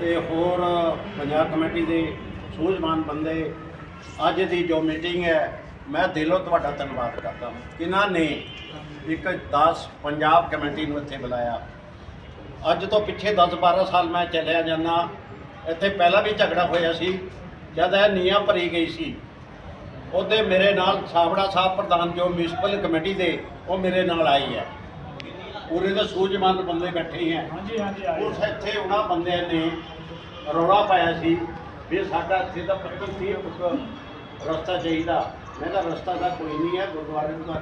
ਤੇ ਹੋਰ ਪੰਜਾਬ ਕਮੇਟੀ ਦੇ ਸੂਝਵਾਨ ਬੰਦੇ ਅੱਜ ਦੀ ਜੋ ਮੀਟਿੰਗ ਹੈ, ਮੈਂ ਦਿਲੋਂ ਤੁਹਾਡਾ ਧੰਨਵਾਦ ਕਰਦਾ ਹਾਂ। ਕਿਨਾਂ ਨੇ ਇੱਕ 10 ਪੰਜਾਬ ਕਮੇਟੀ ਨੂੰ ਇੱਥੇ ਬੁਲਾਇਆ? ਅੱਜ ਤੋਂ ਪਿੱਛੇ 10-12 ਸਾਲ ਮੈਂ ਚੱਲਿਆ ਜਾਂਦਾ। ਇੱਥੇ ਪਹਿਲਾਂ ਵੀ ਝਗੜਾ ਹੋਇਆ ਸੀ, ਜਦ ਇਹ ਨੀਹਾਂ ਭਰੀ ਗਈ ਸੀ। ਉਹਦੇ ਮੇਰੇ ਨਾਲ ਸਾਬੜਾ ਸਾਹਿਬ ਪ੍ਰਧਾਨ ਜੋ ਮਿਊਨਿਸਪਲ ਕਮੇਟੀ ਦੇ, ਉਹ ਮੇਰੇ ਨਾਲ ਆਈ ਹੈ। ਪੂਰੇ ਦੇ ਸੂਝਵਾਨ ਬੰਦੇ ਬੈਠੇ ਹੈ ਹਾਂਜੀ ਹਾਂਜੀ ਉਸ ਇੱਥੇ ਉਹਨਾਂ ਬੰਦਿਆਂ ਨੇ ਰੌਲਾ ਪਾਇਆ ਸੀ ਵੀ ਸਾਡਾ ਇੱਥੇ ਦਾ 25 30 ਫੁੱਟ ਰਸਤਾ ਚਾਹੀਦਾ। ਮੈਂ ਕਿਹਾ ਰਸਤਾ ਦਾ ਕੋਈ ਨਹੀਂ ਹੈ ਗੁਰਦੁਆਰੇ ਨੂੰ ਤਾਂ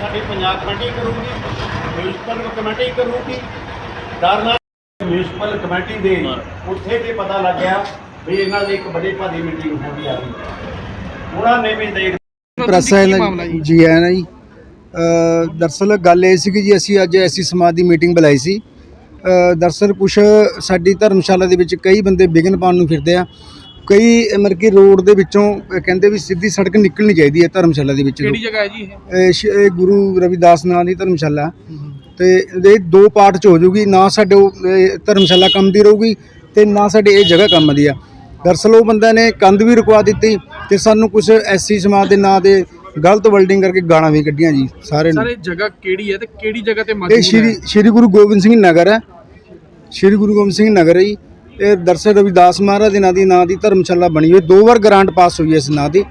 ਸਾਡੀ ਪੰਜਾਬ ਕਮੇਟੀ ਕਰੂਗੀ ਮਿਊਨਿਸਪਲ ਕਮੇਟੀ ਕਰੂਗੀ। ਡਰਨਾ ਮਿਊਨਿਸਪਲ ਕਮੇਟੀ ਦੇ ਉੱਥੇ ਵੀ ਪਤਾ ਲੱਗਿਆ ਵੀ ਇਹਨਾਂ ਦੀ ਇੱਕ ਬੜੀ ਭਾਰੀ ਮੀਟਿੰਗ ਹੋਣੀ ਆ ਰਹੀ ਹੈ। ਉਹਨਾਂ ਨੇ ਵੀ ਦੇਖ ਪ੍ਰੈਸ ਹੈ ਨਾ ਜੀ? ਹੈ ਨਾ ਜੀ। ਅ, ਦਰਅਸਲ ਗੱਲ ਇਹ ਸੀ ਕਿ ਜੀ ਅਸੀਂ ਅੱਜ ਐਸੀ ਸਮਾਜ ਦੀ ਮੀਟਿੰਗ ਬੁਲਾਈ ਸੀ। ਅ, ਦਰਅਸਲ ਕੁਛ ਸਾਡੀ ਧਰਮਸ਼ਾਲਾ ਦੇ ਵਿੱਚ ਕਈ ਬੰਦੇ ਵਿਘਨ ਪਾਉਣ ਨੂੰ ਫਿਰਦੇ ਆ। ਕਈ ਮਤਲਬ ਕਿ ਰੋਡ ਦੇ ਵਿੱਚੋਂ ਕਹਿੰਦੇ ਵੀ ਸਿੱਧੀ ਸੜਕ ਨਿਕਲਣੀ ਚਾਹੀਦੀ ਹੈ ਧਰਮਸ਼ਾਲਾ ਦੇ ਵਿੱਚ। ਕਿਹੜੀ ਜਗ੍ਹਾ ਹੈ ਜੀ ਇਹ? ਗੁਰੂ ਰਵਿਦਾਸ ਨਾਂ ਦੀ ਧਰਮਸ਼ਾਲਾ। ਤੇ ਇਹ ਦੋ ਪਾਰਟ ਚ ਹੋ ਜੂਗੀ ਨਾ ਸਾਡੇ ਧਰਮਸ਼ਾਲਾ ਕੰਮ ਦੀ ਰਹੂਗੀ ਤੇ ਨਾ ਸਾਡੇ ਇਹ ਜਗ੍ਹਾ ਕੰਮ ਦੀ ਆ। ਦਰਅਸਲ ਉਹ ਬੰਦਾ ਨੇ ਕੰਧ ਵੀ ਰੁਕਵਾ ਦਿੱਤੀ। ਤੇ ਸਾਨੂੰ ਕੁਝ ਐਸੀ ਸਮਾਜ ਦੇ ਨਾਂ ਦੇ ਗਲਤ ਵਰਡਿੰਗ ਕਰਕੇ ਗਾਲਾਂ ਵੀ ਕੱਢੀਆਂ ਜੀ ਸਾਰੇ ਨੂੰ। ਸਰ ਜਗ੍ਹਾ ਕਿਹੜੀ ਹੈ ਤੇ ਕਿਹੜੀ ਜਗ੍ਹਾ ਤੇ ਇਹ ਸ਼੍ਰੀ ਹੈ? ਸ਼੍ਰੀ ਗੁਰੂ ਗੋਬਿੰਦ ਸਿੰਘ ਨਗਰ ਹੈ। ਸ਼੍ਰੀ ਗੁਰੂ ਗੋਬਿੰਦ ਸਿੰਘ ਨਗਰ ਹੈ ਜੀ। ਇਹ ਦਰਸਲ ਰਵਿਦਾਸ ਮਹਾਰਾਜ ਦੇ ਨਾਂ ਦੀ ਨਾਂ ਦੀ ਧਰਮਸ਼ਾਲਾ ਬਣੀ ਹੋਈ ਦੋ ਵਾਰ ਗ੍ਰਾਂਟ ਪਾਸ ਹੋਈ ਹੈ ਇਸ ਨਾਂ ਦੀ।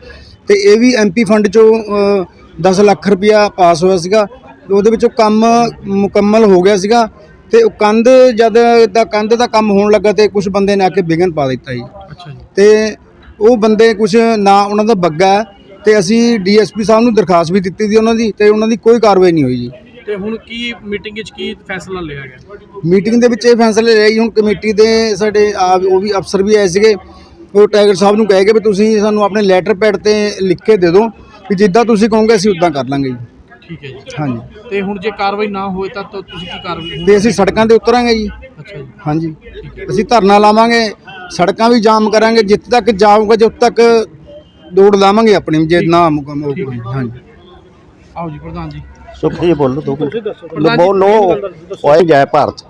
ਤੇ ਇਹ ਵੀ ਐਮਪੀ ਫੰਡ ਚੋਂ ਅ, 10 ਲੱਖ ਰੁਪਇਆ ਪਾਸ ਹੋਇਆ ਸੀਗਾ। ਉਹਦੇ ਵਿੱਚੋਂ ਕੰਮ ਮੁਕੰਮਲ ਹੋ ਗਿਆ ਸੀਗਾ। ਤੇ ਉਹ ਕੰਧ ਜਦ ਦਾ ਕੰਧ ਦਾ ਕੰਮ ਹੋਣ ਲੱਗਾ ਤੇ ਕੁਝ ਬੰਦੇ ਨੇ ਆ ਕੇ ਵਿਘਨ ਪਾ ਦਿੱਤਾ ਜੀ। ਅੱਛਾ ਜੀ। ਤੇ ਉਹ ਬੰਦੇ ਕੁਝ ਨਾ ਉਹਨਾਂ ਦਾ ਬੱਗਾ ਹੈ ਤੇ ਅਸੀਂ ਡੀਐਸਪੀ ਸਾਹਿਬ ਨੂੰ ਦਰਖਾਸਤ ਵੀ ਦਿੱਤੀ ਸੀ ਉਹਨਾਂ ਦੀ ਤੇ ਉਹਨਾਂ ਦੀ ਕੋਈ ਕਾਰਵਾਈ ਨਹੀਂ ਹੋਈ ਜੀ। ਤੇ ਹੁਣ ਕੀ ਮੀਟਿੰਗ ਵਿੱਚ ਕੀ ਫੈਸਲਾ ਲਿਆ ਗਿਆ? ਮੀਟਿੰਗ ਦੇ ਵਿੱਚ ਇਹ ਫੈਸਲੇ ਲਏ ਜੀ ਹੁਣ ਕਮੇਟੀ ਦੇ ਸਾਡੇ ਆ ਉਹ ਵੀ ਅਫਸਰ ਵੀ ਆਏ ਸੀਗੇ। ਉਹ ਟਾਈਗਰ ਸਾਹਿਬ ਨੂੰ ਕਹੇ ਗਏ ਵੀ ਤੁਸੀਂ ਸਾਨੂੰ ਆਪਣੇ ਲੈਟਰ ਪੈਡ ਤੇ ਲਿਖ ਕੇ ਦੇ ਦਿਓ ਵੀ ਜਿੱਦਾਂ ਤੁਸੀਂ ਕਹੋਗੇ ਅਸੀਂ ਉਦਾਂ ਕਰ ਲਾਂਗੇ ਜੀ। ਠੀਕ ਹੈ ਜੀ। ਹਾਂਜੀ। ਤੇ ਹੁਣ ਜੇ ਕਾਰਵਾਈ ਨਾ ਹੋਏ ਤਾਂ ਤਾਂ ਤੁਸੀਂ ਕੀ ਕਾਰਵਾਈ ਤੇ ਅਸੀਂ ਸੜਕਾਂ ਤੇ ਉਤਰਾਂਗੇ ਜੀ। ਅੱਛਾ ਜੀ। ਹਾਂਜੀ। ਅਸੀਂ ਧਰਨਾ ਲਾਵਾਂਗੇ ਸੜਕਾਂ ਵੀ ਜਾਮ ਕਰਾਂਗੇ ਜਿੱਥੇ ਤੱਕ ਜਾਊਗਾ ਜਦ ਤੱਕ ਦੌੜ ਲਾਵਾਂਗੇ ਆਪਣੀ ਜੇ ਨਾ ਮੁਕਮ ਹੋ ਹਾਂਜੀ। ਆਓ ਜੀ ਪ੍ਰਧਾਨ ਜੀ। ਸੁਖ ਜੀ ਬੋਲੋ ਦੋ ਮਿੰਟ। ਬੋਲੋ ਓਏ ਜੈ ਭਾਰਤ।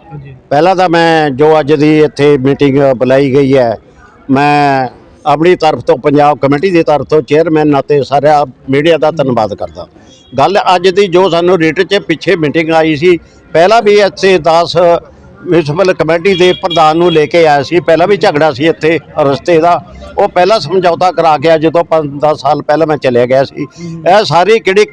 ਪਹਿਲਾਂ ਤਾਂ ਮੈਂ ਜੋ ਅੱਜ ਦੀ ਇੱਥੇ ਮੀਟਿੰਗ ਬੁਲਾਈ ਗਈ ਹੈ ਮੈਂ ਆਪਣੀ ਤਰਫ ਤੋਂ ਪੰਜਾਬ ਕਮੇਟੀ ਦੀ ਤਰਫ ਤੋਂ ਚੇਅਰਮੈਨ ਅਤੇ ਸਾਰਾ ਮੀਡੀਆ ਦਾ ਧੰਨਵਾਦ ਕਰਦਾ। ਗੱਲ ਅੱਜ ਦੀ ਜੋ ਸਾਨੂੰ ਰਿਟ 'ਚ ਪਿੱਛੇ ਮੀਟਿੰਗ ਆਈ ਸੀ ਪਹਿਲਾਂ ਵੀ ਇੱਥੇ 10 ਮਿਊਨਿਸਪਲ ਕਮੇਟੀ ਦੇ ਪ੍ਰਧਾਨ ਨੂੰ ਲੈ ਕੇ ਆਇਆ ਸੀ। ਪਹਿਲਾਂ ਵੀ ਝਗੜਾ ਸੀ ਇੱਥੇ ਰਸਤੇ ਦਾ। ਉਹ ਪਹਿਲਾਂ ਸਮਝੌਤਾ ਕਰਾ ਗਿਆ ਜਦੋਂ 5-10 ਸਾਲ ਪਹਿਲਾਂ ਮੈਂ ਚਲਿਆ ਗਿਆ ਸੀ। ਇਹ ਸਾਰੀ ਕਿਹੜੀ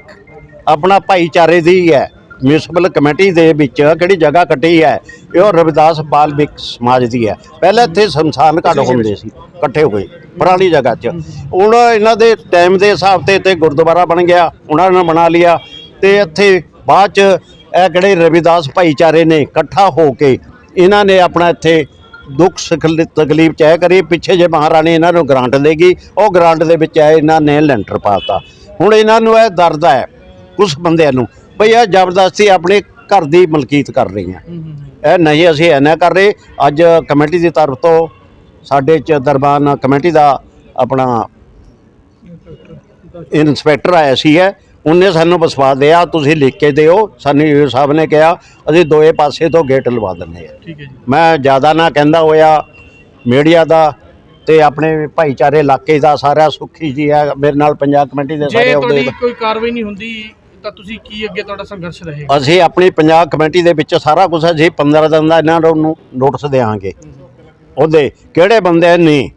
ਆਪਣਾ ਭਾਈਚਾਰੇ ਦੀ ਹੈ। ਮਿਊਨਿਸਪਲ ਕਮੇਟੀ ਦੇ ਵਿੱਚ ਕਿਹੜੀ ਜਗ੍ਹਾ ਕੱਟੀ ਹੈ। ਇਹ ਰਵਿਦਾਸ ਬਾਲਮਿਕ ਸਮਾਜ ਦੀ ਹੈ। ਪਹਿਲਾਂ ਇੱਥੇ ਸ਼ਮਸ਼ਾਨ ਘਾਟ ਹੁੰਦੇ ਸੀ ਇਕੱਠੇ ਹੋਏ ਪੁਰਾਣੀ ਜਗ੍ਹਾ 'ਚ। ਹੁਣ ਇਹਨਾਂ ਦੇ ਟਾਈਮ ਦੇ ਹਿਸਾਬ ਤੇ ਇੱਥੇ ਗੁਰਦੁਆਰਾ ਬਣ ਗਿਆ। ਉਹਨਾਂ ਨੇ ਬਣਾ ਲਿਆ ਤੇ ਇੱਥੇ ਬਾਅਦ 'ਚ ਇਹ ਕਿਹੜੇ ਰਵਿਦਾਸ ਭਾਈਚਾਰੇ ਨੇ ਇਕੱਠਾ ਹੋ ਕੇ ਇਹਨਾਂ ਨੇ ਆਪਣਾ ਇੱਥੇ ਦੁੱਖ ਤਕਲੀਫ ਚਾਹ ਕਰੀ ਪਿੱਛੇ ਜੇ ਮਹਾਰਾਣੀ ਇਹਨਾਂ ਨੂੰ ਗ੍ਰਾਂਟ ਦੇਗੀ ਉਹ ਗ੍ਰਾਂਟ ਦੇ ਵਿੱਚ ਇਹ ਇਹਨਾਂ ਨੇ ਲੈਂਟਰ ਪਾਤਾ। ਹੁਣ ਇਹਨਾਂ ਨੂੰ ਇਹ ਦਰਦ ਹੈ ਕੁਝ ਬੰਦਿਆਂ ਨੂੰ ਭਈ ਇਹ ਜ਼ਬਰਦਸਤੀ ਆਪਣੇ ਘਰ ਦੀ ਮਲਕੀਤ ਕਰ ਰਹੀਆਂ ਹੂੰ। ਹੂੰ ਹੂੰ। ਇਹ ਨਹੀਂ ਅਸੀਂ ਇਹ ਨਾ ਕਰ ਰਹੇ ਅੱਜ ਕਮੇਟੀ ਦੀ ਤਰਫ ਤੋਂ ਸਾਡੇ ਚ ਦਰਬਾਨ ਕਮੇਟੀ ਦਾ ਆਪਣਾ ਇਨਸਪੈਕਟਰ ਆਇਆ ਸੀ ਹੈ ਉਹਨੇ ਸਾਨੂੰ ਵਿਸ਼ਵਾਸ ਦਿਆ ਤੁਸੀਂ ਲਿਖ ਕੇ ਦਿਓ। ਸਾਨੂੰ ਇਹ ਸਾਹਿਬ ਨੇ ਕਿਹਾ ਅਸੀਂ ਦੋਏ ਪਾਸੇ ਤੋਂ ਗੇਟ ਲਵਾ ਦਿੰਦੇ ਆ ਠੀਕ ਹੈ ਜੀ। ਮੈਂ ਜ਼ਿਆਦਾ ਨਾ ਕਹਿੰਦਾ ਹੋਇਆ ਮੀਡੀਆ ਦਾ ਤੇ ਆਪਣੇ ਭਾਈਚਾਰੇ ਇਲਾਕੇ ਦਾ ਸਾਰਾ ਸੁਖੀ ਜੀ ਹੈ ਮੇਰੇ ਨਾਲ ਪੰਜਾਬ ਕਮੇਟੀ ਦੇ ਸਾਰੇ ਜੇ ਤੁਹਾਡੀ ਕੋਈ ਕਾਰਵਾਈ ਨਹੀਂ ਹੁੰਦੀ ਤਾਂ ਤੁਸੀਂ ਕੀ ਅੱਗੇ ਤੁਹਾਡਾ ਸੰਘਰਸ਼ ਰਹੇਗਾ? ਅਸੀਂ ਆਪਣੀ ਪੰਜਾਬ ਕਮੇਟੀ ਦੇ ਵਿੱਚ ਸਾਰਾ ਕੁਝ ਅਸੀਂ 15 ਦਿਨ ਦਾ ਇਹਨਾਂ ਨੂੰ ਨੋਟਿਸ ਦੇਵਾਂਗੇ ਉਹਦੇ ਕਿਹੜੇ ਬੰਦੇ ਨੇ?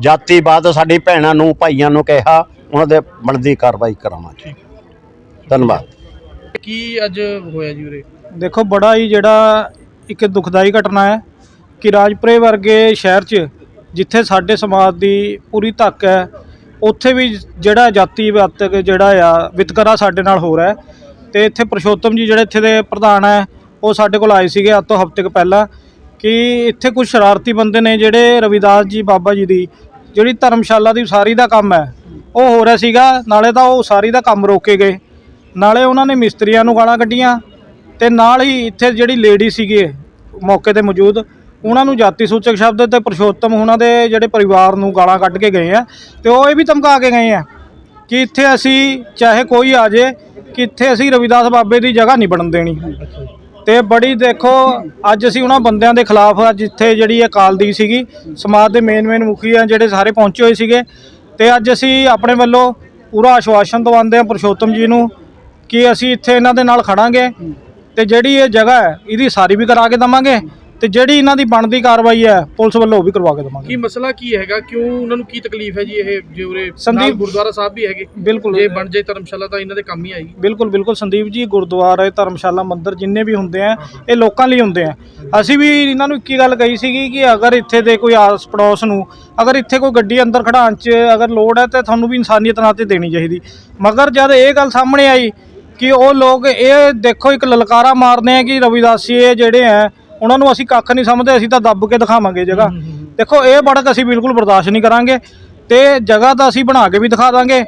ਜਾਤੀਵਾਦ ਸਾਡੀ ਭੈਣਾਂ ਨੂੰ ਭਾਈਆਂ ਨੂੰ ਕਿਹਾ ਉਹਨਾਂ ਦੇ ਬਣਦੀ ਕਾਰਵਾਈ ਕਰਾਵਾਂਗੇ। ਧੰਨਵਾਦ। ਕੀ ਅੱਜ ਹੋਇਆ ਜੀ ਉਰੇ? ਦੇਖੋ ਬੜਾ ਹੀ ਜਿਹੜਾ ਇੱਕ ਦੁਖਦਾਈ ਘਟਨਾ ਹੈ ਕਿ ਰਾਜਪੁਰੇ ਵਰਗੇ ਸ਼ਹਿਰ 'ਚ ਜਿੱਥੇ ਸਾਡੇ ਸਮਾਜ ਦੀ ਪੂਰੀ ਧੱਕ ਹੈ ਉੱਥੇ ਵੀ ਜਿਹੜਾ ਜਾਤੀ ਵਾਤਕ ਜਿਹੜਾ ਆ ਵਿਤਕਰਾ ਸਾਡੇ ਨਾਲ ਹੋ ਰਿਹਾ ਹੈ ਤੇ ਇੱਥੇ ਪ੍ਰਸ਼ੋਤਮ ਜੀ ਜਿਹੜੇ ਇੱਥੇ ਦੇ ਪ੍ਰਧਾਨ ਹੈ ਉਹ ਸਾਡੇ ਕੋਲ ਆਏ ਸੀਗੇ ਅੱਜ ਤੋਂ ਹਫ਼ਤੇ ਕੁ ਪਹਿਲਾਂ ਕਿ ਇੱਥੇ ਕੁਝ ਸ਼ਰਾਰਤੀ ਬੰਦੇ ਨੇ ਜਿਹੜੇ ਰਵਿਦਾਸ ਜੀ ਬਾਬਾ ਜੀ ਦੀ ਜਿਹੜੀ ਧਰਮਸ਼ਾਲਾ ਦੀ ਉਸਾਰੀ ਦਾ ਕੰਮ ਹੈ ਉਹ ਹੋ ਰਿਹਾ ਸੀਗਾ ਨਾਲੇ ਤਾਂ ਉਹ ਉਸਾਰੀ ਦਾ ਕੰਮ ਰੋਕੇ ਗਏ। ਨਾਲੇ ਉਹਨਾਂ ਨੇ ਮਿਸਤਰੀਆਂ ਨੂੰ ਗਾਲਾਂ ਕੱਢੀਆਂ ਤੇ ਨਾਲ ਹੀ ਇੱਥੇ ਜਿਹੜੀ ਲੇਡੀ ਸੀਗੀ ਮੌਕੇ ਤੇ ਮੌਜੂਦ, ਉਹਨਾਂ ਨੂੰ ਜਾਤੀ ਸੂਚਕ ਸ਼ਬਦ ਤੇ ਪੁਰਸ਼ੋਤਮ ਉਹਨਾਂ ਦੇ ਜਿਹੜੇ ਪਰਿਵਾਰ ਨੂੰ ਗਾਲਾਂ ਕੱਢ ਕੇ ਗਏ ਆ ਤੇ ਉਹ ਇਹ ਵੀ ਧਮਕਾ ਕੇ ਗਏ ਆ ਕਿ ਇੱਥੇ ਅਸੀਂ, ਚਾਹੇ ਕੋਈ ਆ ਜੇ, ਕਿ ਇੱਥੇ ਅਸੀਂ ਰਵਿਦਾਸ ਬਾਬੇ ਦੀ ਜਗ੍ਹਾ ਨਹੀਂ ਬਣਨ ਦੇਣੀ। ਤੇ ਬੜੀ ਦੇਖੋ, ਅੱਜ ਅਸੀਂ ਉਹਨਾਂ ਬੰਦਿਆਂ ਦੇ ਖਿਲਾਫ ਅੱਜ ਇੱਥੇ ਜਿਹੜੀ ਅਕਾਲ ਦੀ ਸੀਗੀ, ਸਮਾਜ ਦੇ ਮੇਨ ਮੇਨ ਮੁਖੀ ਆ ਜਿਹੜੇ ਸਾਰੇ ਪਹੁੰਚੇ ਹੋਏ ਸੀਗੇ। ਤੇ ਅੱਜ ਅਸੀਂ ਆਪਣੇ ਵੱਲੋਂ ਪੂਰਾ ਆਸ਼ਵਾਸਨ ਦਵਾਉਂਦੇ ਆ ਪੁਰਸ਼ੋਤਮ ਜੀ ਨੂੰ ਕਿ ਅਸੀਂ ਇੱਥੇ ਇਹਨਾਂ ਦੇ ਨਾਲ ਖੜਾਂਗੇ ਤੇ ਜਿਹੜੀ ਇਹ ਜਗ੍ਹਾ ਹੈ ਇਹਦੀ ਸਾਰੀ ਵੀ ਕਰਾ ਕੇ ਦਵਾਂਗੇ ਤੇ ਜਿਹੜੀ ਇਹਨਾਂ ਦੀ ਬਣਦੀ ਕਾਰਵਾਈ ਹੈ ਪੁਲਿਸ ਵੱਲੋਂ ਉਹ ਵੀ ਕਰਵਾ ਕੇ ਦਵਾਂਗੇ। ਕੀ ਮਸਲਾ ਕੀ ਹੈਗਾ? ਕਿਉਂ ਉਹਨਾਂ ਨੂੰ ਕੀ ਤਕਲੀਫ ਹੈ ਜੀ ਇਹ ਜੇ ਉਰੇ ਸੰਦੀਪ- ਗੁਰਦੁਆਰਾ ਸਾਹਿਬ ਵੀ ਹੈਗੇ? ਬਿਲਕੁਲ। ਜੇ ਬਣ ਜਾਏ ਧਰਮਸ਼ਾਲਾ ਤਾਂ ਇਹਨਾਂ ਦੇ ਕੰਮ ਹੀ ਆਏਗੀ। ਬਿਲਕੁਲ ਬਿਲਕੁਲ। ਸੰਦੀਪ ਜੀ ਗੁਰਦੁਆਰੇ ਧਰਮਸ਼ਾਲਾ ਮੰਦਿਰ ਜਿੰਨੇ ਵੀ ਹੁੰਦੇ ਆ ਇਹ ਲੋਕਾਂ ਲਈ ਹੁੰਦੇ ਆ। ਅਸੀਂ ਵੀ ਇਹਨਾਂ ਨੂੰ ਇੱਕ ਗੱਲ ਕਹੀ ਸੀਗੀ ਕਿ ਅਗਰ ਇੱਥੇ ਦੇ ਕੋਈ ਆਸ ਪੜੋਸ ਨੂੰ ਅਗਰ ਇੱਥੇ ਕੋਈ ਗੱਡੀ ਅੰਦਰ ਖੜਾਉਣ 'ਚ ਅਗਰ ਲੋੜ ਹੈ ਤੇ ਤੁਹਾਨੂੰ ਵੀ ਇਨਸਾਨੀਅਤ ਨਾਲ ਤੇ ਦੇਣੀ ਚਾਹੀਦੀ। ਮਗਰ ਜਦ ਇਹ ਗੱਲ ਸਾਹਮਣੇ ਆਈ ਕਿ ਉਹ ਲੋਕ ਇਹ ਦੇਖੋ ਇੱਕ ਲਲਕਾਰਾ ਮਾਰਦੇ ਆ ਕਿ ਰਵਿਦਾਸੀਏ ਜਿਹੜੇ ਆ ਉਹਨਾਂ ਨੂੰ ਅਸੀਂ ਕੱਖ ਨਹੀਂ ਸਮਝਦੇ ਅਸੀਂ ਤਾਂ ਦੱਬ ਕੇ ਦਿਖਾਵਾਂਗੇ ਜਗ੍ਹਾ। ਦੇਖੋ ਇਹ ਬੜਕ ਅਸੀਂ ਬਿਲਕੁਲ ਬਰਦਾਸ਼ਤ ਨਹੀਂ ਕਰਾਂਗੇ ਤੇ ਜਗ੍ਹਾ ਤਾਂ ਅਸੀਂ ਬਣਾ ਕੇ ਵੀ ਦਿਖਾ ਦਾਂਗੇ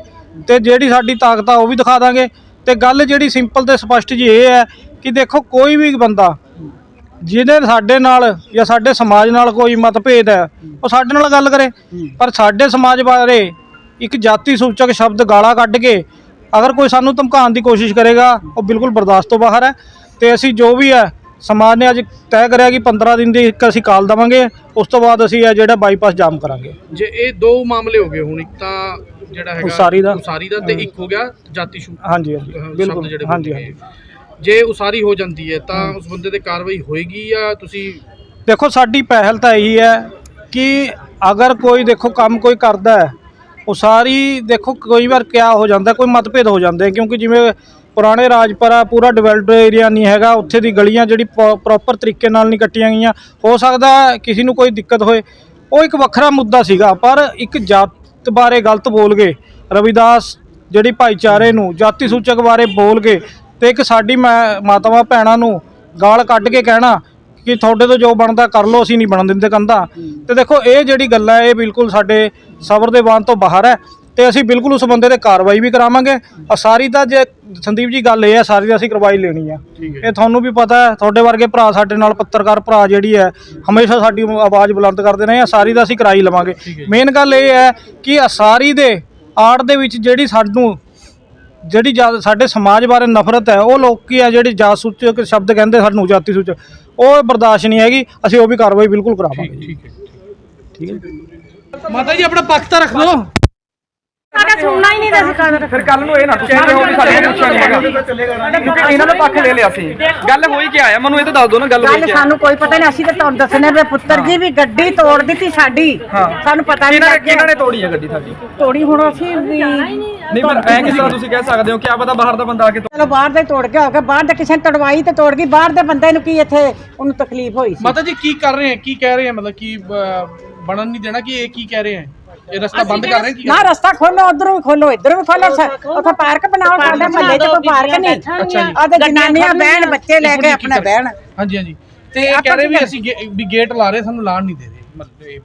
ਤੇ ਜਿਹੜੀ ਸਾਡੀ ਤਾਕਤ ਆ ਉਹ ਵੀ ਦਿਖਾ ਦਾਂਗੇ। ਤੇ ਗੱਲ ਜਿਹੜੀ ਸਿੰਪਲ ਤੇ ਸਪਸ਼ਟ ਜੀ ਇਹ ਹੈ ਕਿ ਦੇਖੋ ਕੋਈ ਵੀ ਬੰਦਾ ਜਿਹਦੇ ਸਾਡੇ ਨਾਲ ਜਾਂ ਸਾਡੇ ਸਮਾਜ ਨਾਲ ਕੋਈ ਮਤਭੇਦ ਹੈ ਉਹ ਸਾਡੇ ਨਾਲ ਗੱਲ ਕਰੇ। ਪਰ ਸਾਡੇ ਸਮਾਜ ਬਾਰੇ ਇੱਕ ਜਾਤੀ ਸੂਚਕ ਸ਼ਬਦ ਗਾਲਾਂ ਕੱਢ ਕੇ ਅਗਰ ਕੋਈ ਸਾਨੂੰ ਧਮਕਾਉਣ ਦੀ ਕੋਸ਼ਿਸ਼ ਕਰੇਗਾ ਉਹ ਬਿਲਕੁਲ ਬਰਦਾਸ਼ਤ ਤੋਂ ਬਾਹਰ ਹੈ। ਤੇ ਅਸੀਂ ਜੋ ਵੀ ਹੈ ਸਮਾਜ ਨੇ ਅੱਜ ਤੈਅ ਕਰਿਆ ਕਿ 15 ਦਿਨ ਦੀ ਇੱਕ ਅਸੀਂ ਕਾਲ ਦਵਾਂਗੇ ਉਸ ਤੋਂ ਬਾਅਦ ਅਸੀਂ ਇਹ ਜਿਹੜਾ ਬਾਈਪਾਸ ਜਾਮ ਕਰਾਂਗੇ। ਜੇ ਇਹ ਦੋ ਮਾਮਲੇ ਹੋ ਗਏ ਹੁਣ ਇੱਕ ਤਾਂ ਜਿਹੜਾ ਹੈਗਾ ਉਸਾਰੀ ਦਾ। ਉਸਾਰੀ ਦਾ ਤੇ ਇੱਕ ਹੋ ਗਿਆ ਜਾਤੀ ਸ਼ੂ ਹਾਂਜੀ ਹਾਂਜੀ। ਸ਼ਬਦ ਬਿਲਕੁਲ। ਜਿਹੜੇ ਹਾਂਜੀ ਬੋਲੇ ਹਾਂਜੀ। ਗਏ। ਜੇ ਉਸਾਰੀ ਹੋ ਜਾਂਦੀ ਹੈ ਤਾਂ ਉਸ ਬੰਦੇ ਤੇ ਕਾਰਵਾਈ ਹੋਏਗੀ ਜਾਂ ਤੁਸੀਂ ਦੇਖੋ ਸਾਡੀ ਪਹਿਲ ਤਾਂ ਇਹੀ ਹੈ ਕਿ ਅਗਰ ਕੋਈ ਦੇਖੋ ਕੰਮ ਕੋਈ ਕਰਦਾ ਹੈ ਉਹ ਸਾਰੀ ਦੇਖੋ ਕਈ ਵਾਰ ਕਿਆ ਹੋ ਜਾਂਦਾ, ਕੋਈ ਮਤਭੇਦ ਹੋ ਜਾਂਦੇ ਕਿਉਂਕਿ ਜਿਵੇਂ ਪੁਰਾਣੇ ਰਾਜਪੁਰਾ ਪੂਰਾ ਡਿਵੈਲਪਡ ਏਰੀਆ ਨਹੀਂ ਹੈਗਾ, ਉੱਥੇ ਦੀ ਗਲੀਆਂ ਜਿਹੜੀ ਪ੍ਰੋਪਰ ਤਰੀਕੇ ਨਾਲ ਨਹੀਂ ਕੱਟੀਆਂ ਗਈਆਂ। ਹੋ ਸਕਦਾ ਕਿਸੇ ਨੂੰ ਕੋਈ ਦਿੱਕਤ ਹੋਏ। ਉਹ ਇੱਕ ਵੱਖਰਾ ਮੁੱਦਾ ਸੀਗਾ, ਪਰ ਇੱਕ ਜਾਤ ਬਾਰੇ ਗਲਤ ਬੋਲ ਗਏ। ਰਵਿਦਾਸ ਜਿਹੜੀ ਭਾਈਚਾਰੇ ਨੂੰ, ਜਾਤੀ ਸੂਚਕ ਬਾਰੇ ਬੋਲ ਗਏ ਤੇ ਇੱਕ ਸਾਡੀ ਮਾ- ਮਾਤਾਵਾਂ, ਭੈਣਾਂ ਨੂੰ ਗਾਲ ਕੱਢ ਕੇ ਕਹਿਣਾ ਕਿ ਤੁਹਾਡੇ ਤੋਂ ਜੋ ਬਣਦਾ ਕਰ ਲਓ ਅਸੀਂ ਨਹੀਂ ਬਣਨ ਦਿੰਦੇ ਕੰਧਾਂ। ਤੇ ਦੇਖੋ ਇਹ ਜਿਹੜੀ ਗੱਲ ਹੈ ਇਹ ਬਿਲਕੁਲ ਸਾਡੇ ਸਬਰ ਦੇ ਬਾਣ ਤੋਂ ਬਾਹਰ ਹੈ ਤੇ ਅਸੀਂ ਬਿਲਕੁਲ ਉਸ ਬੰਦੇ ਤੇ ਕਾਰਵਾਈ ਵੀ ਕਰਾਵਾਂਗੇ। ਆ ਸਾਰੀ ਤਾਂ ਜੇ ਸੰਦੀਪ ਜੀ ਗੱਲ ਇਹ ਹੈ ਸਾਰੀ ਤਾਂ ਅਸੀਂ ਕਰਵਾਈ ਲੈਣੀ ਆ। ਇਹ ਤੁਹਾਨੂੰ ਵੀ ਪਤਾ ਹੈ ਤੁਹਾਡੇ ਵਰਗੇ ਭਰਾ ਸਾਡੇ ਨਾਲ ਪੱਤਰਕਾਰ ਭਰਾ ਜਿਹੜੀ ਹੈ ਹਮੇਸ਼ਾ ਸਾਡੀ ਆਵਾਜ਼ ਬੁਲੰਦ ਕਰਦੇ ਰਹੇ ਆ ਸਾਰੀ ਦਾ ਅਸੀਂ ਕਰਾਈ ਲਵਾਂਗੇ। ਮੇਨ ਗੱਲ ਇਹ ਹੈ ਕਿ ਅਸਾਰੀ ਦੇ ਆੜ ਦੇ ਵਿੱਚ ਜਿਹੜੀ ਸਾਨੂੰ ਜਿਹੜੀ ਜਾ- ਸਾਡੇ ਸਮਾਜ ਬਾਰੇ ਨਫ਼ਰਤ ਹੈ ਉਹ ਲੋਕੀ ਆ ਜਿਹੜੀ ਜਾਸੂਚਕ ਸ਼ਬਦ ਕਹਿੰਦੇ ਸਾਨੂੰ ਜਾਤੀ ਸੂਚਕ ਉਹ ਬਰਦਾਸ਼ਤ ਨਹੀਂ ਹੈਗੀ ਅਸੀਂ ਉਹ ਵੀ ਕਾਰਵਾਈ ਬਿਲਕੁਲ ਕਰਾਵਾਂਗੇ। ਠੀਕ ਹੈ ਠੀਕ ਹੈ। ਮਾਤਾ ਜੀ ਆਪਣਾ ਪੱਖ ਤਾਂ ਰੱਖ ਲਓ ਸਾਡਾ ਸੁਣਨਾ ਹੀ ਨਹੀਂ ਤਾਂ ਸਿਖਾਉਂਦਾ ਫਿਰ ਕੱਲ ਨੂੰ ਇਹ ਨਾ ਕਹਿੰਦੇ ਹੋ ਵੀ ਸਾਡੇ ਪੁੱਛਿਆ ਨਹੀਂ ਹੈਗਾ ਕਿਉਂਕਿ ਇਹਨਾਂ ਦਾ ਪੱਖ ਲੈ ਲਿਆ ਸੀ। ਗੱਲ ਹੋਈ ਕੀ ਆਇਆ? ਮੈਨੂੰ ਇਹ ਤਾਂ ਦੱਸ ਦਿਓ ਨਾ ਗੱਲ ਹੋਈ ਗੱਲ ਕੀ ਆ ਸਾਨੂੰ ਕੋਈ ਪਤਾ ਨਹੀਂ ਅਸੀਂ ਤਾਂ ਤੁਹਾਨੂੰ ਦੱਸਣੇ ਵੀ ਪੁੱਤਰ ਜੀ ਵੀ ਗੱਡੀ ਤੋੜ ਦਿੱਤੀ ਸਾਡੀ। ਸਾਨੂੰ ਪਤਾ ਨਹੀਂ ਕਿਹਨਾਂ ਨੇ ਲੱਗਿਆ ਕਿਹਨਾਂ ਨੇ ਤੋੜੀ ਹੈ ਗੱਡੀ ਸਾਡੀ? ਤੋੜੀ ਹੁਣ ਅਸੀਂ ਵੀ ਨਹੀਂ ਪਰ ਐ ਕਿਸ ਤਰ੍ਹਾਂ ਤੁਸੀਂ ਕਹਿ ਸਕਦੇ ਹੋ ਕਿ ਆ ਪਤਾ ਬਾਹਰ ਦਾ ਬੰਦਾ ਆ ਕੇ ਚਲੋ ਬਾਹਰ ਦੇ ਤੋੜ ਗਿਆ ਹੋਗਾ ਬਾਹਰ ਦੇ ਕਿਸੇ ਨੇ ਤੜਵਾਈ ਤੇ ਤੋੜ ਗਈ। ਬਾਹਰ ਦੇ ਬੰਦੇ ਨੂੰ ਕੀ ਇੱਥੇ ਉਹਨੂੰ ਤਕਲੀਫ ਹੋਈ ਸੀ? ਮਾਤਾ ਜੀ ਕੀ ਕਰ ਰਹੇ ਹੈ ਕੀ ਕਹਿ ਰਹੇ ਹੈ ਮਤਲਬ ਕਿ ਬਣਨ ਨਹੀਂ ਦੇਣਾ ਕਿ ਇਹ ਕੀ ਕਹਿ ਰਹੇ ਹੈ ਇਹ ਰਸਤਾ ਬੰਦ ਕਰ ਰਹੇ ਕੀ ਨਾ ਰਸਤਾ ਖੋਲੋ ਉਧਰੋਂ ਵੀ ਖੋਲੋ ਇਧਰੋਂ ਵੀ ਖੋਲੋ ਉੱਥੇ ਪਾਰਕ ਬਣਾਓ ਸਾਡੇ ਮਹੱਲੇ 'ਚ ਕੋਈ ਪਾਰਕ ਨਹੀਂ। ਆਦੇ ਜਨਾਨੀਆਂ ਬਹਿਣ ਬੱਚੇ ਲੈ ਕੇ ਆਪਣਾ ਬਹਿਣ। ਹਾਂਜੀ ਹਾਂਜੀ। ਤੇ ਇਹ ਕਹਿ ਰਹੇ ਵੀ ਅਸੀਂ ਗੇ- ਵੀ ਗੇਟ ਲਾ ਰਹੇ ਸਾਨੂੰ ਲਾਣ ਨਹੀਂ ਦੇ ਰਹੇ ਮਤਲਬ ਇਹ।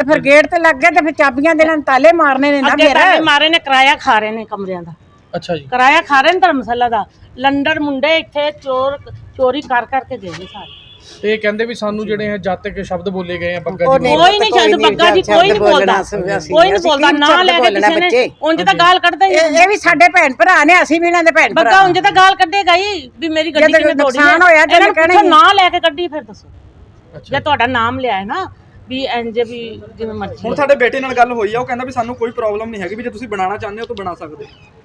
ਤੇ ਫਿਰ ਗੇਟ ਤੇ ਲੱਗ ਗਏ ਤੇ ਫਿਰ ਚਾਬੀਆਂ ਦੇ ਨਾਲ ਤਾਲੇ ਮਾਰਨੇ ਨੇ ਨਾ ਅੱਗੇ ਫਿਰ। ਮਾਰੇ ਨੇ ਕਿਰਾਇਆ ਖਾ ਰਹੇ ਨੇ ਕਮਰਿਆਂ ਦਾ। ਅੱਛਾ ਜੀ। ਕਿਰਾਇਆ ਖਾ ਰਹੇ ਨੇ ਧਰਮਸ਼ਾਲਾ ਦਾ। ਲੰਡਰ ਮੁੰਡੇ ਇੱਥੇ ਚੋਰ ਚੋਰੀ ਕਰ ਕਰਕੇ ਗਏ ਨੇ ਸਾਰੇ। ਤੇ ਇਹ ਕਹਿੰਦੇ ਵੀ ਸਾਨੂੰ ਜਿਹੜੇ ਹੈ ਜਾਤਕ ਸ਼ਬਦ ਬੋਲੇ ਗਏ ਆ ਬੱਗਾ ਜੀ ਕੋਈ ਨਹੀਂ ਛੱਡ ਬੱਗਾ ਜੀ ਕੋਈ ਨਹੀਂ ਬੋਲਦਾ। ਕੋਈ ਨਹੀਂ ਬੋਲਦਾ ਨਾ ਲੈ ਕੇ ਕਿਸੇ ਨੇ ਉਂਝ ਤਾਂ ਗਾਲ ਕੱਢਦਾ ਹੀ ਇਹ ਵੀ ਸਾਡੇ ਭੈਣ ਭਰਾ ਨੇ ਅਸੀਂ ਵੀ ਇਹਨਾਂ ਦੇ ਭੈਣ ਬੱਗਾ ਭਰਾ ਉਂਝ ਤਾਂ ਗਾਲ ਕੱਢੇਗਾ ਹੀ ਵੀ ਮੇਰੀ ਗੱਡੀ ਜਦੋਂ ਕਿਵੇਂ ਤੋੜੀ ਨੁਕਸਾਨ ਹੋਇਆ ਨੂੰ ਕਹਿਣਾ ਹੀ। ਨਾ ਲੈ ਕੇ ਕੱਢੀ ਫਿਰ ਦੱਸੋ। ਅੱਛਾ। ਜੇ ਤੁਹਾਡਾ ਨਾਮ ਲਿਆ ਹੈ ਨਾ ਵੀ ਇੰਜ ਵੀ ਜਿਵੇਂ ਮਰਜ਼ੀ। ਹੁਣ ਸਾਡੇ ਬੇਟੇ ਨਾਲ ਗੱਲ ਹੋਈ ਆ ਉਹ ਕਹਿੰਦਾ ਵੀ ਸਾਨੂੰ ਕੋਈ ਪ੍ਰੋਬਲਮ ਨਹੀਂ ਹੈਗੀ ਵੀ ਜੇ ਤੁਸੀਂ ਬਣਾਉਣਾ ਚਾਹੁੰਦੇ ਹੋ ਤਾਂ ਬਣਾ ਸਕਦੇ ਹੋ।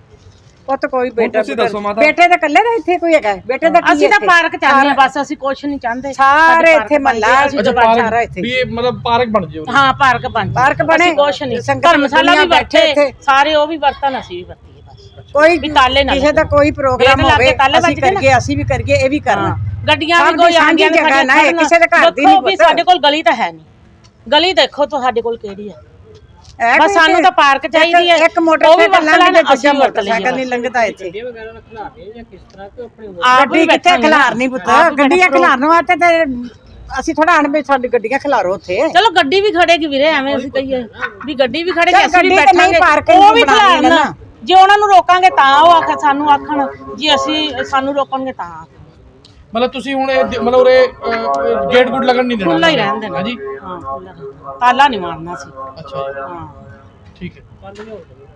ਉਹ ਤਾਂ ਕੋਈ ਬੇਟਾ ਤੁਸੀਂ ਦੱਸੋ ਮਾਤਾ। ਬੇਟੇ ਦੇ ਇਕੱਲੇ ਦਾ ਇੱਥੇ ਕੋਈ ਹੈਗਾ ਬੇਟੇ ਦਾ ਅਸੀਂ ਤਾਂ? ਪਾਰਕ ਚਾਹੁੰਦੇ ਹਾਂ ਬਸ ਅਸੀਂ ਕੁਝ ਨਹੀਂ ਚਾਹੁੰਦੇ ਸਾਰੇ ਇੱਥੇ ਅਸੀਂ ਅੱਛਾ ਤਾਂ ਪਾਰਕ ਇੱਥੇ ਵੀ ਇਹ ਮਤਲਬ ਪਾਰਕ ਬਣ ਜਿਓ ਹਾਂ ਪਾਰਕ ਬਣ। ਪਾਰਕ ਬਣੇ, ਅਸੀਂ ਕੁਛ ਨਹੀਂ ਸੰਗਤ ਧਰਮਸ਼ਾਲਾ ਵੀ ਬੈਠੇ। ਸਾਰੇ ਉਹ ਵੀ ਵਰਤਨ ਅਸੀਂ ਵੀ ਵਰਤੀਏ ਬਸ ਕੋਈ ਵੀ ਤਾਲੇ ਨਾ ਕਿਸੇ ਦਾ। ਕੋਈ ਪ੍ਰੋਗਰਾਮ ਹੋਵੇ ਅਸੀਂ। ਕਰੀਏ ਅਸੀਂ ਵੀ ਕਰੀਏ ਇਹ ਵੀ ਕਰਨਾ ਗੱਡੀਆਂ ਵੀ ਕੋਈ ਆਉਂਦੀਆਂ ਨੇ ਸਾਡੇ। ਕਿਸੇ ਦੇ ਘਰ ਦੀ ਨਹੀਂ ਪੁੱਤ। ਸਾਡੇ ਕੋਲ ਗਲੀ ਤਾਂ ਹੈ ਨਹੀਂ ਗਲੀ ਦੇਖੋ ਤੁਹਾਡੇ ਕੋਲ ਕਿਹੜੀ ਹੈ ਇਹ ਬਸ ਕੋਈ ਸਾਨੂੰ ਤਾਂ ਪਾਰਕ ਇੱਕ- ਚਾਹੀਦੀ ਹੈ। ਇੱਕ ਵੀ ਮੋਟਰਸਾਈਕਲ ਲੰਘਦਾ ਅਸੀਂ ਦੂਜਾ ਮੋਟਰਸਾਈਕਲ ਨਹੀਂ। ਲੰਘਦਾ ਇੱਥੇ ਆਪ ਗੱਡੀ ਵੀ ਕਿੱਥੇ ਬੈਠਾਂਗੇ ਨਾ। ਖਿਲਾਰਨੀ ਪੁੱਤ ਆਪ ਵੀ ਗੱਡੀਆਂ ਬੈਠੋ। ਖਿਲਾਰਨ ਵਾਸਤੇ ਤੇ ਅਸੀਂ ਥੋੜਾ ਅਣਬੇ ਸਾਡੀ ਗੱਡੀਆਂ ਖਿਲਾਰੋ ਉੱਥੇ ਚਲੋ ਗੱਡੀ ਵੀ ਖੜੇਗੀ ਵੀਰੇ ਐਵੇਂ ਅਸੀਂ ਕਹੀਏ ਵੀ ਗੱਡੀ ਵੀ ਖੜੇਗੀ ਚੱਲ ਅਸੀਂ ਵੀ ਗੱਡੀ ਤੇ ਨਹੀਂ ਬੈਠਾਂਗੇ parking ਉਹ ਵੀ ਖਿਲਾਰਨ ਨਾ। ਜੇ ਉਹਨਾਂ ਨੂੰ ਰੋਕਾਂਗੇ ਤਾਂ ਉਹ ਆਖ ਸਾਨੂੰ ਆਖਣ ਜੇ ਅਸੀਂ ਸਾਨੂੰ ਰੋਕਣਗੇ ਤਾਂ ਆਖਣ। ਮਤਲਬ ਤੁਸੀਂ ਹੁਣ ਇਹ ਦ- ਮਤਲਬ ਉਰੇ ਗੇਟ ਗੁੱਡ ਲੱਗਣ ਨਹੀਂ ਦੇਣਾ। ਖੁੱਲਾ ਹੀ ਰਹਿਣ ਦੇਣਾ। ਹਾਂਜੀ। ਹਾਂ ਖੁੱਲਾ ਰਹਿਣ ਦੇਣਾ। ਤਾਲਾ ਨਹੀਂ ਮਾਰਨਾ ਸੀ ਅੱਛਾ ਜੀ। ਹਾਂ। ਠੀਕ ਹੈ।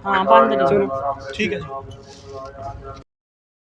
ਹਾਂ ਬੰਦ ਨਹੀਂ ਠੀਕ ਹੈ ਜੀ।